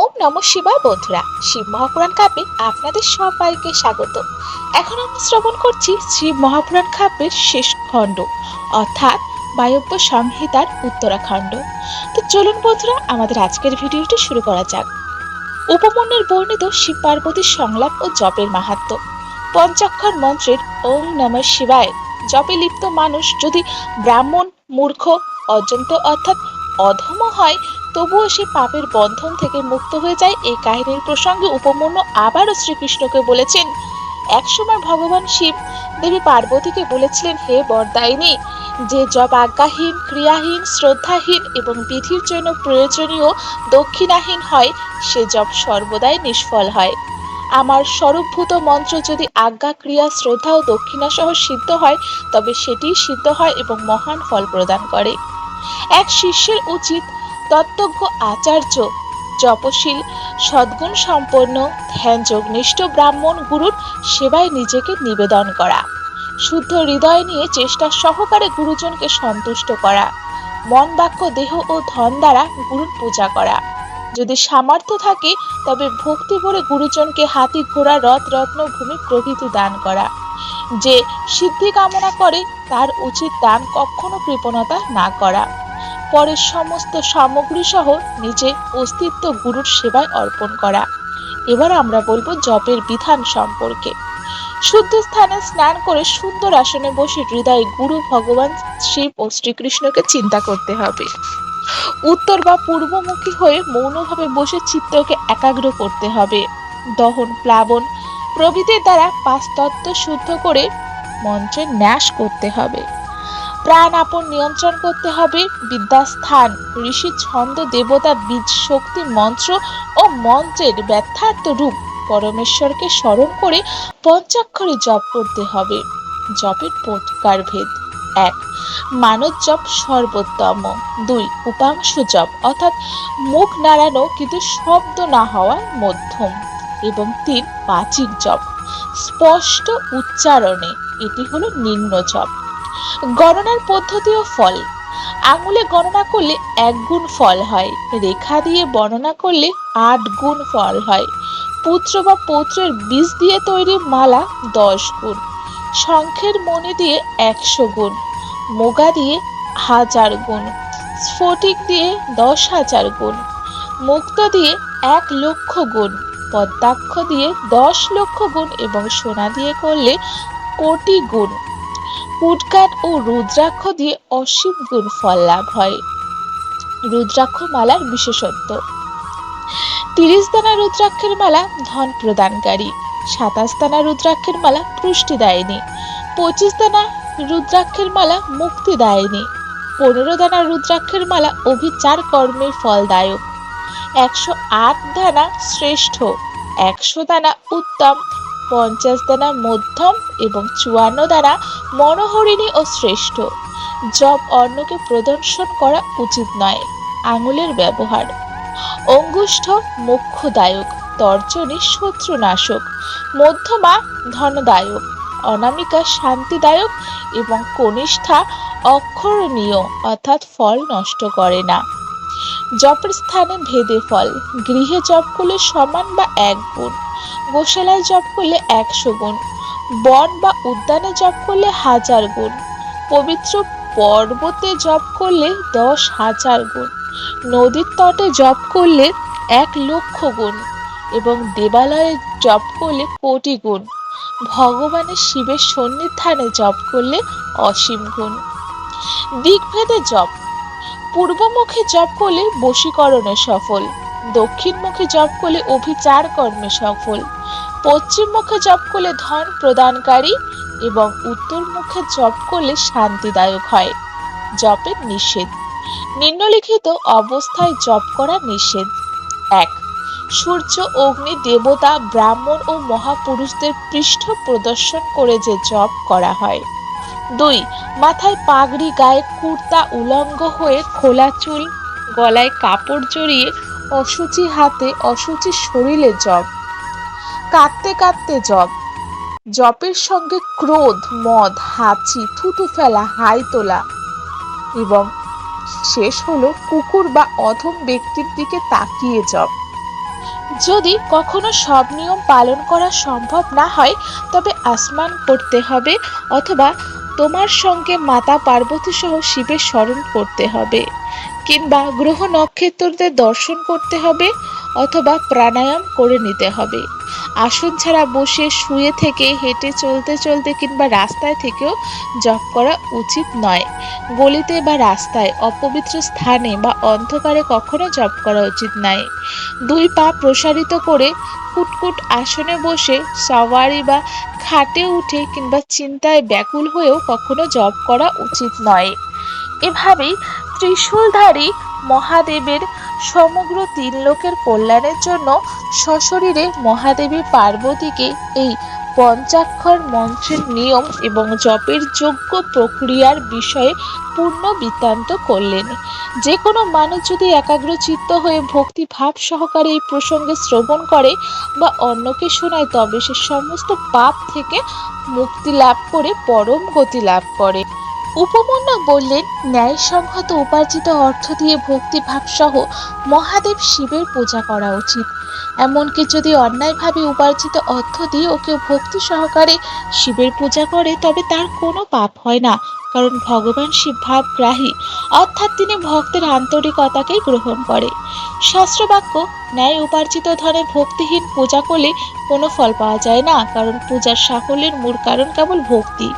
ওম নম শিবায় বন্ধুরা। শিব মহাপুরাণ কাব্যে আপনাদের সবাইকে স্বাগত। এখন আমরা শ্রবণ করছি শিব মহাপুরাণ কাব্যের শেষ খণ্ড, অর্থাৎ বায়ব্য সংহিতার উত্তরাখণ্ড। তো চলুন বন্ধুরা, আমাদের আজকের ভিডিওটি শুরু করা যাক। উপমন্যের বর্ণিত শিব পার্বতীর সংলাপ ও জপের মাহাত্ম। পঞ্চাক্ষর মন্ত্রের ওম নম শিবায়, জপে লিপ্ত মানুষ যদি ব্রাহ্মণ, মূর্খ, অজন্ত অর্থাৎ অধম হয় তবুও সে পাপের বন্ধন থেকে মুক্ত হয়ে যায়। এই কাহিনীর প্রসঙ্গে উপমন্য আবারও শ্রীকৃষ্ণকে বলেছেন, একসময় ভগবান শিব দেবী পার্বতীকে বলেছিলেন, হে বরদায়িনী, যে জব আজ্ঞাহীন, ক্রিয়াহীন, শ্রদ্ধাহীন এবং বিধির জন্য প্রয়োজনীয় দক্ষিণাহীন হয়, সে জব সর্বদাই নিষ্ফল হয়। আমার স্বরূপভূত মন্ত্র যদি আজ্ঞা, ক্রিয়া, শ্রদ্ধা ও দক্ষিণা সহ সিদ্ধ হয়, তবে সেটি সিদ্ধ হয় এবং মহান ফল প্রদান করে। এক শিষ্যের উচিত তত্ত্বজ্ঞ আচার্য জপশীল সদ্গুণ সম্পন্ন ধ্যান যোগনিষ্ঠ ব্রাহ্মণ গুরুর সেবায় নিজেকে নিবেদন করা। শুদ্ধ হৃদয় নিয়ে চেষ্টা সহকারে গুরুজনকে সন্তুষ্ট করা। মন, বাক্য, দেহ ও ধন দ্বারা গুরুর পূজা করা। যদি সামর্থ্য থাকে, তবে ভক্তি ভরে গুরুজনকে হাতি ঘোড়া, রথ রত্ন ভূমি প্রভৃতি দান করা। যে সিদ্ধি কামনা করে, তার উচিত দান কখনো কৃপণতা না করা। পরে সমস্ত সামগ্রী সহ নিজে অস্তিত্ব গুরুর সেবায় অর্পণ করা। এবার আমরা বলব জপের বিধান সম্পর্কে। শুদ্ধ স্থানে স্নান করে সুন্দর আসনে বসে হৃদয়ে গুরু ভগবান শিব ও শ্রীকৃষ্ণকে চিন্তা করতে হবে। উত্তর বা পূর্বমুখী হয়ে মৌনভাবে বসে চিত্তকে একাগ্র করতে হবে। দহন, প্লাবন প্রভৃতির দ্বারা পাঁচ তত্ত্ব শুদ্ধ করে মন্ত্রের ন্যাস করতে হবে। প্রাণ আপন নিয়ন্ত্রণ করতে হবে। বিদ্যাস্থান, ঋষি ছন্দ দেবতা বীজ শক্তি মন্ত্র ও মন্ত্রের ব্যথার্থ রূপ পরমেশ্বরকে স্মরণ করে পঞ্চাক্ষরে জপ করতে হবে। জপের প্রকার ভেদ। এক, মানব জপ সর্বোত্তম। দুই, উপাংশ জপ, অর্থাৎ মুখ নাড়ানো কিন্তু শব্দ না হওয়া মধ্যম। এবং তিন বাচিক জপ। স্পষ্ট উচ্চারণে এটি হলো নিম্ন জপ। গণনার পদ্ধতি ও ফল। আঙুলে গণনা করলে এক গুণ ফল হয়, রেখা দিয়ে বর্ণনা করলে আট গুণ ফল হয়। পুত্র বা পৌত্রের বীজ দিয়ে তৈরি মালা দশ গুণ, শঙ্খের মণি দিয়ে একশো গুণ, মোগা দিয়ে হাজার গুণ, স্ফটিক দিয়ে দশ হাজার গুণ, মুক্ত দিয়ে এক লক্ষ গুণ, পদ্মাক্ষ দিয়ে দশ লক্ষ গুণ এবং সোনা দিয়ে করলে কোটি গুণ। পুটকাট ও রুদ্রাক্ষ দিয়ে অসীম গুণ ফল লাভ হয়। রুদ্রাক্ষ মালার বিশেষত্ব। তিরিশ দানা রুদ্রাক্ষের মালা ধন প্রদানকারী, সাতাশ দানা রুদ্রাক্ষের মালা পুষ্টি দেয়নি, পঁচিশ দানা রুদ্রাক্ষের মালা মুক্তি দেয়নি, পনেরো দানা রুদ্রাক্ষের মালা অভিচার কর্মের ফলদায়ক, একশো আট দানা শ্রেষ্ঠ, একশো দানা উত্তম পঞ্চাশ দানা মধ্যম এবং চুয়ান্ন দানা মনোহরিণী ও শ্রেষ্ঠ। জব অন্যকে প্রদর্শন করা উচিত নয়, আঙুলের ব্যবহার। অঙ্গুষ্ঠ মুখ্যদায়ক তর্জনী, শত্রুনাশক, মধ্যমা, ধনদায়ক, অনামিকা, শান্তিদায়ক এবং কনিষ্ঠা অক্ষরণীয়, অর্থাৎ ফল নষ্ট করে না। জপের স্থানে ভেদে ফল। গৃহে জপ করলে সমান বা এক গুণ। গোশালায় জপ করলে একশো গুণ। বন বা উদ্যানে জপ করলে হাজার গুণ। পবিত্র পর্বতে জপ করলে দশ হাজার গুণ। নদীর তটে জপ করলে এক লক্ষ গুণ এবং দেবালয়ে জপ করলে কোটি গুণ। ভগবানের শিবের সন্নিধানে জপ করলে অসীম গুণ। দিকভেদে জপ পূর্বমুখে জপ করলে বশীকরণে সফল, দক্ষিণমুখী জপ করলে অভিচার কর্মে সফল পশ্চিম মুখে জপ করলে ধন প্রদানকারী এবং উত্তর মুখে জপ করলে শান্তিদায়ক হয়। জপের নিষেধ। নিম্নলিখিত অবস্থায় জপ করা নিষেধ। এক, সূর্য, অগ্নি, দেবতা, ব্রাহ্মণ ও মহাপুরুষদের পৃষ্ঠ প্রদর্শন করে যে জপ করা হয়। দুই, মাথায় পাগড়ি, গায়ে কুর্তা উলঙ্গ হয়ে খোলা চুল, গলায় কাপড় জড়িয়ে অসুচি হাতে অসুচি শরীরে জপ কাঁদতে কাঁদতে জপ জপের সঙ্গে ক্রোধ, মদ, হাঁচি, থুতু ফেলা, হাই তোলা। এবং শেষ হলো কুকুর বা অধম ব্যক্তির দিকে তাকিয়ে জপ যদি কখনো সব নিয়ম পালন করা সম্ভব না হয়, তবে আসমান করতে হবে অথবা তোমার সঙ্গে মাতা পার্বতী সহ শিবের স্মরণ করতে হবে, কিংবা গ্রহ নক্ষত্রদের দর্শন করতে হবে, অথবা প্রাণায়াম করে নিতে হবে। আসন ছাড়া বসে শুয়ে থেকে হেঁটে চলতে চলতে কিংবা রাস্তায় থেকেও জপ করা উচিত নয়। গলিতে বা রাস্তায়, অপবিত্র স্থানে বা অন্ধকারে কখনো জপ করা উচিত নয় দুই পা প্রসারিত করে কুটকুট আসনে বসে সওয়ারি বা খাটে উঠে কিংবা চিন্তায় ব্যাকুল হয়েও কখনো জপ করা উচিত নয়। এভাবেই ত্রিশূলধারী মহাদেবের সমগ্র তিন লোকের কল্যাণের জন্য সশরীরে মহাদেবী পার্বতীকে এই পঞ্চাক্ষর মন্ত্রের নিয়ম এবং জপের যোগ্য প্রক্রিয়ার বিষয়ে পূর্ণ বৃত্তান্ত করলেন। যে কোনো মানুষ যদি একাগ্রচিত্ত হয়ে ভক্তি ভাব সহকারে এই প্রসঙ্গে শ্রবণ করে বা অন্যকে শোনায়, তবে সে সমস্ত পাপ থেকে মুক্তি লাভ করে পরম গতি লাভ করে। উপমন্য বললেন ন্যায়সঙ্গত উপার্জিত অর্থ দিয়ে ভক্তিভাব সহ মহাদেব শিবের পূজা করা উচিত। এমনকি যদি অন্যায়ভাবে উপার্জিত অর্থ দিয়েও কেউ ভক্তি সহকারে শিবের পূজা করে, তবে তার কোনো পাপ হয় না, কারণ ভগবান শিব ভাবগ্রাহী। অর্থাৎ তিনি ভক্তের আন্তরিকতাকেই গ্রহণ করে। শাস্ত্রবাক্য, ন্যায় উপার্জিত ধনে ভক্তিহীন পূজা করলে কোনো ফল পাওয়া যায় না, কারণ পূজার সাফল্যের মূল কারণ কেবল ভক্তি।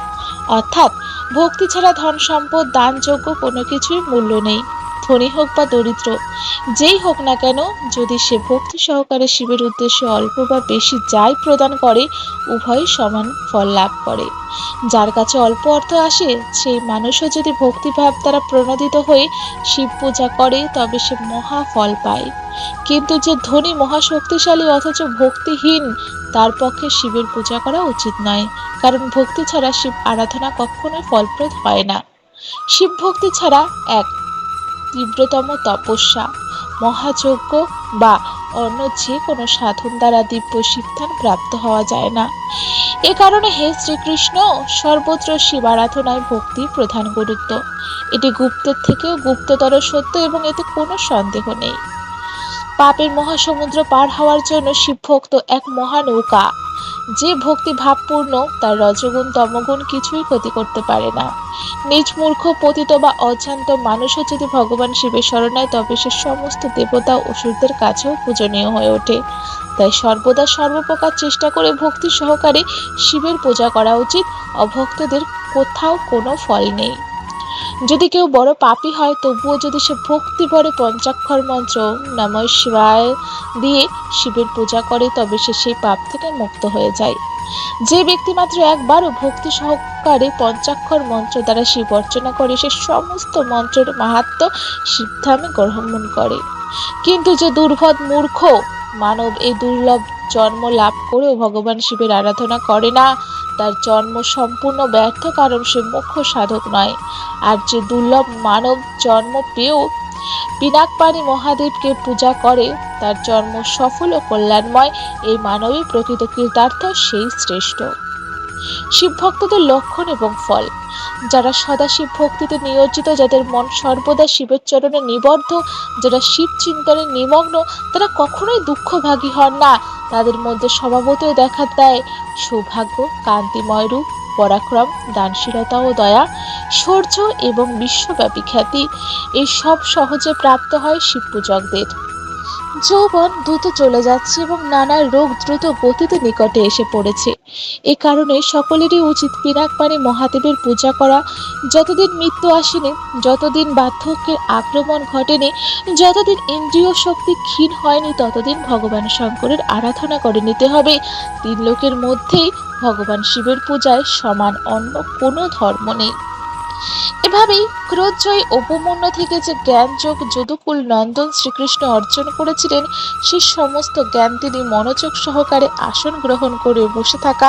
অর্থাৎ ভক্তি ছাড়া ধন সম্পদ দানযোগ্য কোনো কিছুই মূল্য নেই। ধনী হোক বা দরিদ্র, যেই হোক না কেন, যদি সে ভক্তি সহকারে শিবের উদ্দেশ্যে অল্প বা বেশি যাই প্রদান করে উভয়ই সমান ফল লাভ করে। যার কাছে অল্প অর্থ আসে, সেই মানুষও যদি ভক্তিভাব দ্বারা প্রণোদিত হয়ে শিব পূজা করে, তবে সে মহা ফল পায়। কিন্তু যে ধনী মহাশক্তিশালী অথচ ভক্তিহীন, তার পক্ষে শিবের পূজা করা উচিত নয়। কারণ ভক্তি ছাড়া শিব আরাধনা কখনোই ফলপ্রদ হয় না। শিব ভক্তি ছাড়া এক, তীব্রতম তপস্যা, মহাযজ্ঞ বা অন্য যে কোনো সাধন দ্বারা দিব্য সিদ্ধান প্রাপ্ত হওয়া যায় না। এ কারণে হে শ্রীকৃষ্ণ, সর্বত্র শিব আরাধনায় ভক্তি প্রধান গুরুত্ব। এটি গুপ্তের থেকেও গুপ্ততর সত্য এবং এতে কোনো সন্দেহ নেই। পাপের মহাসমুদ্র পার হওয়ার জন্য শিবভক্ত এক মহানৌকা। যে ভক্তি ভাবপূর্ণ তার রজগুণ, তমগুণ কিছুই ক্ষতি করতে পারে না। নিজ মূর্খ, পতিত বা অজান্ত মানুষও যদি ভগবান শিবের শরণায়, তবে সে সমস্ত দেবতা অসুরদের কাছেও পূজনীয় হয়ে ওঠে। তাই সর্বদা সর্বপ্রকার চেষ্টা করে ভক্তি সহকারে শিবের পূজা করা উচিত। অভক্তদের কোথাও কোনো ফল নেই। যদি কেউ বড় পাপী হয়, তবুও যদি সে ভক্তি ভরে পঞ্চাক্ষর মন্ত্র নম শিবায় দিয়ে শিবের পূজা করে, তবে সে সেই পাপ থেকে মুক্ত হয়ে যায়। যে ব্যক্তি মাত্র একবারও ভক্তি সহকারে পঞ্চাক্ষর মন্ত্র দ্বারা শিব অর্চনা করে, সে সমস্ত মন্ত্রের মাহাত্ম শিবধামে গ্রহণ করে। কিন্তু যে দুর্ভদ মূর্খ মানব এই দুর্লভ জন্ম লাভ করেও ভগবান শিবের আরাধনা করে না তার জন্ম সম্পূর্ণ ব্যর্থ, কারণ সে মুখ্য সাধক নয়। আর যে দুর্লভ মানব জন্ম পেয়েও পিনাকপাণি মহাদেবকে পূজা করে, তার জন্ম সফল ও কল্যাণময়, এই মানবী প্রকৃত কৃতার্থ, সেই শ্রেষ্ঠ। শিব ভক্তদের লক্ষণ এবং ফল। যারা সদা শিব ভক্তিতে নিয়োজিত, যাদের মন সর্বদা শিবের চরণে নিবদ্ধ, যারা শিব চিন্তনে নিমগ্ন, তারা কখনোই দুঃখভাগী হন না। তাদের মধ্যে স্বভাবতই দেখা দেয় সৌভাগ্য কান্তিময় রূপ, পরাক্রম, দানশীলতা ও দয়া শৌর্য এবং বিশ্বব্যাপী খ্যাতি। এই সব সহজে প্রাপ্ত হয় শিব পূজকদের যৌবন দ্রুত চলে যাচ্ছে এবং নানা রোগ দ্রুত গতিতে নিকটে এসে পড়েছে। এ কারণে সকলেরই উচিত পিনাকপানি মহাদেবের পূজা করা। যতদিন মৃত্যু আসেনি, যতদিন বার্ধক্যের আক্রমণ ঘটেনি, যতদিন ইন্দ্রিয় শক্তি ক্ষীণ হয়নি, ততদিন ভগবান শঙ্করের আরাধনা করে নিতে হবে। তিন লোকের মধ্যেই ভগবান শিবের পূজায় সমান অন্য কোনো ধর্ম নেই। এভাবেই ক্রোধজয়ী উপমন্য থেকে যে জ্ঞান যোগ যদুকুল নন্দন শ্রীকৃষ্ণ অর্জন করেছিলেন, সেই সমস্ত জ্ঞান তিনি মনোযোগ সহকারে আসন গ্রহণ করে বসে থাকা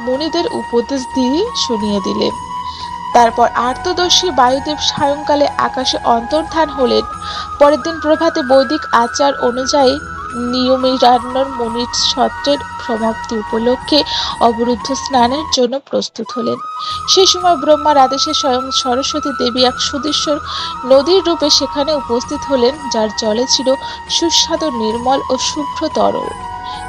মুনিদের উপদেশ দিয়ে শুনিয়ে দিলেন। তারপর আর্তদর্শী বায়ুদেব সায়ংকালে আকাশে অন্তর্ধান হলেন। পরের দিন প্রভাতে বৈদিক আচার অনুযায়ী নিয়মিরান্নর মনির সত্রের সমাপ্তি উপলক্ষে অবরুদ্ধ স্নানের জন্য প্রস্তুত হলেন। সে সময় ব্রহ্মার আদেশে স্বয়ং সরস্বতী দেবী এক সুদৃশ্যর নদীর রূপে সেখানে উপস্থিত হলেন, যার জলে ছিল সুস্বাদু নির্মল ও শুভ্র তরল।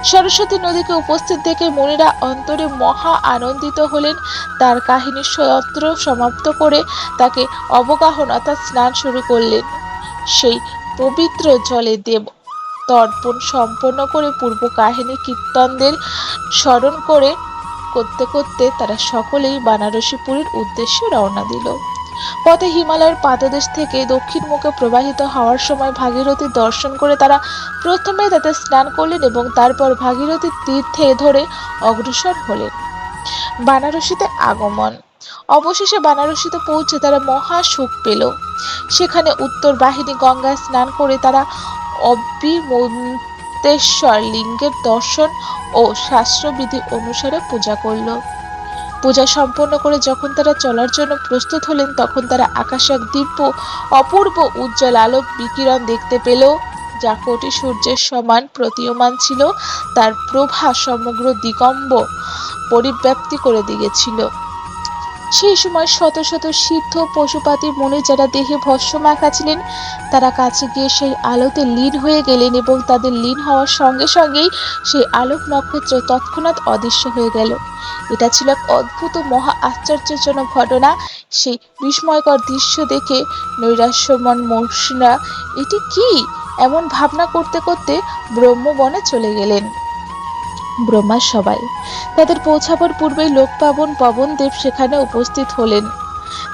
সরস্বতী নদীকে উপস্থিত দেখে মনিরা অন্তরে মহা আনন্দিত হলেন। তার কাহিনী সত্র সমাপ্ত করে তাকে অবগাহন অর্থাৎ স্নান শুরু করলেন। সেই পবিত্র জলে দেব তর্পণ সম্পন্ন করে পূর্ব কাহিনী কীর্তনদের স্মরণ করে করতে করতে তারা সকলেই বানারসিপুরীর উদ্দেশ্যে রওনা দিল। পথে হিমালয়ের পাদদেশ থেকে দক্ষিণ মুখে প্রবাহিত হওয়ার সময় ভাগীরথী দর্শন করে তারা প্রথমে তাতে স্নান করলেন এবং তারপর ভাগীরথী তীর্থে ধরে অগ্রসর হলেন। বানারসিতে আগমন। অবশেষে বানারসিতে পৌঁছে তারা মহা সুখ পেল। সেখানে উত্তর বাহিনী গঙ্গায় স্নান করে তারা অবিমন্তেশ্বর লিঙ্গের দর্শন ও শাস্ত্রবিধি অনুসারে পূজা করল। পূজা সম্পন্ন করে যখন তারা চলার জন্য প্রস্তুত হলেন, তখন তারা আকাশে এক দিব্য, অপূর্ব, উজ্জ্বল আলোক বিকিরণ দেখতে পেল, যা কোটি সূর্যের সমান প্রতীয়মান ছিল। তার প্রভা সমগ্র দিগম্ব পরিব্যাপ্তি করে দিয়েছিল। সেই সময় শত শত সিদ্ধ পশুপাতির মনে যারা দেহে ভস্য মাখা ছিলেন তারা কাছে গিয়ে সেই আলোতে লীন হয়ে গেলেন এবং তাদের লীন হওয়ার সঙ্গে সঙ্গেই সেই আলোক নক্ষত্র তৎক্ষণাৎ অদৃশ্য হয়ে গেল। এটা ছিল এক অদ্ভুত মহা আশ্চর্যজনক ঘটনা। সেই বিস্ময়কর দৃশ্য দেখে নৈরাশ্যমন মর্ষিরা এটি কি? এমন ভাবনা করতে করতে ব্রহ্মবনে চলে গেলেন। ব্রহ্মার সবাই। তাদের পৌঁছাবার পূর্বেই লোকপাবন পবনদেব সেখানে উপস্থিত হলেন।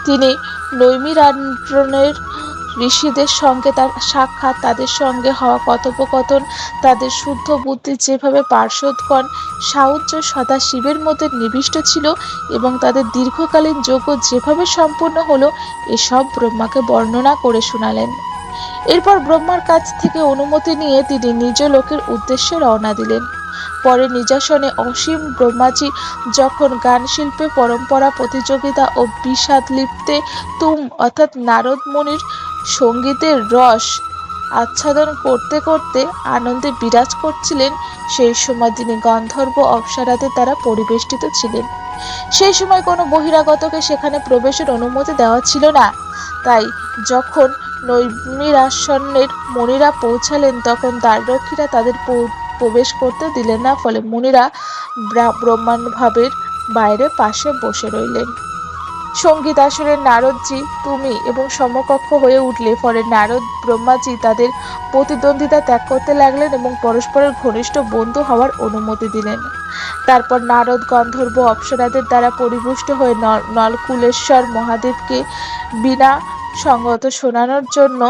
তিনি নৈমিরান্ডনের ঋষিদের সঙ্গে তার সাক্ষাৎ, তাদের সঙ্গে হওয়া কথোপকথন, তাদের শুদ্ধ বুদ্ধি যেভাবে পার্শ্বদগণ সাহায্য সদা শিবের মধ্যে নিবিষ্ট ছিল এবং তাদের দীর্ঘকালীন যোগ্য যেভাবে সম্পূর্ণ হলো, এসব ব্রহ্মাকে বর্ণনা করে শোনালেন। এরপর ব্রহ্মার কাছ থেকে অনুমতি নিয়ে তিনি নিজ লোকের উদ্দেশ্যে রওনা দিলেন। পরে নিজাসনে অসীম ব্রহ্মাজি যখন গান শিল্পে পরম্পরা, প্রতিযোগিতা ও বিষাদ লিপ্তে তুম অর্থাৎ নারদ মুনির সঙ্গীতের রস আচ্ছাদন করতে করতে আনন্দে বিরাজ করছিলেন, সেই সময় তিনি গন্ধর্ব অপ্সরাদের দ্বারা পরিবেষ্টিত ছিলেন। সেই সময় কোনো বহিরাগতকে সেখানে প্রবেশের অনুমতি দেওয়া ছিল না। তাই যখন নৈমিরাসনের মণিরা পৌঁছালেন, তখন দ্বাররক্ষীরা তাদের প্রবেশ করতে দিলেন না, ফলে মুনিরা ব্রহ্মাণ্ডভাবের বাইরে পাশে বসে রইলেন। সংগীত আসরের নারদজি, তুমি এবং সমকক্ষ হয়ে উঠলে, ফলে নারদ ব্রহ্মাজি তাদের প্রতিদ্বন্দ্বিতা ত্যাগ করতে লাগলেন এবং পরস্পরের ঘনিষ্ঠ বন্ধু হওয়ার অনুমতি দিলেন। তারপর নারদ গন্ধর্ব অপ্সরাদের দ্বারা পরিপুষ্ট হয়ে নলকুলেশ্বর মহাদেবকে বিনা সঙ্গত শোনানোর জন্য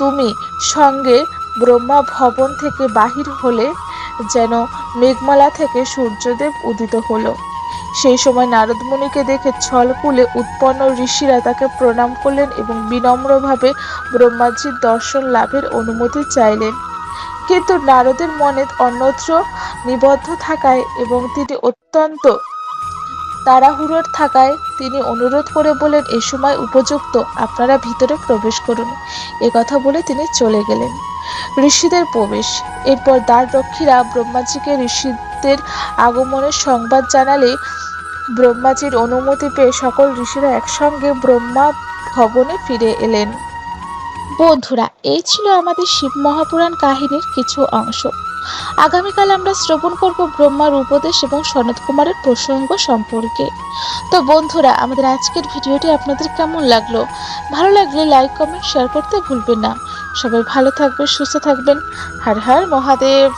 তুমি সঙ্গে ব্রহ্মা ভবন থেকে বাহির হলে যেন মেঘমালা থেকে সূর্যদেব উদিত হলো। সেই সময় নারদ মুনিকে দেখে ছলকুলে উৎপন্ন ঋষিরা তাকে প্রণাম করলেন এবং বিনম্রভাবে ব্রহ্মাজির দর্শন লাভের অনুমতি চাইলেন। কিন্তু নারদের মনে অন্যত্র নিবদ্ধ থাকায় এবং তিনি অত্যন্ত তাড়াহুড়োর থাকায় তিনি অনুরোধ করে বলেন, এ সময় উপযুক্ত, আপনারা ভিতরে প্রবেশ করুন। কথা বলে তিনি চলে গেলেন। ঋষিদের প্রবেশ। এরপর দ্বাররক্ষীরা ব্রহ্মাজিকে ঋষিদের আগমনের সংবাদ জানালে ব্রহ্মাজির অনুমতি পেয়ে সকল ঋষিরা একসঙ্গে ব্রহ্মা ভবনে ফিরে এলেন। বন্ধুরা, এই ছিল আমাদের শিব মহাপুরাণ কাহিনীর কিছু অংশ। আগামীকাল আমরা শ্রবণ করব ব্রহ্মার উপদেশ এবং সনত কুমারের প্রসঙ্গ সম্পর্কে। তো বন্ধুরা, আমাদের আজকের ভিডিওটি আপনাদের কেমন লাগল? ভালো লাগলে লাইক, কমেন্ট শেয়ার করতে ভুলবেন না। সবাই ভালো থাকবেন, সুস্থ থাকবেন। হর হর মহাদেব।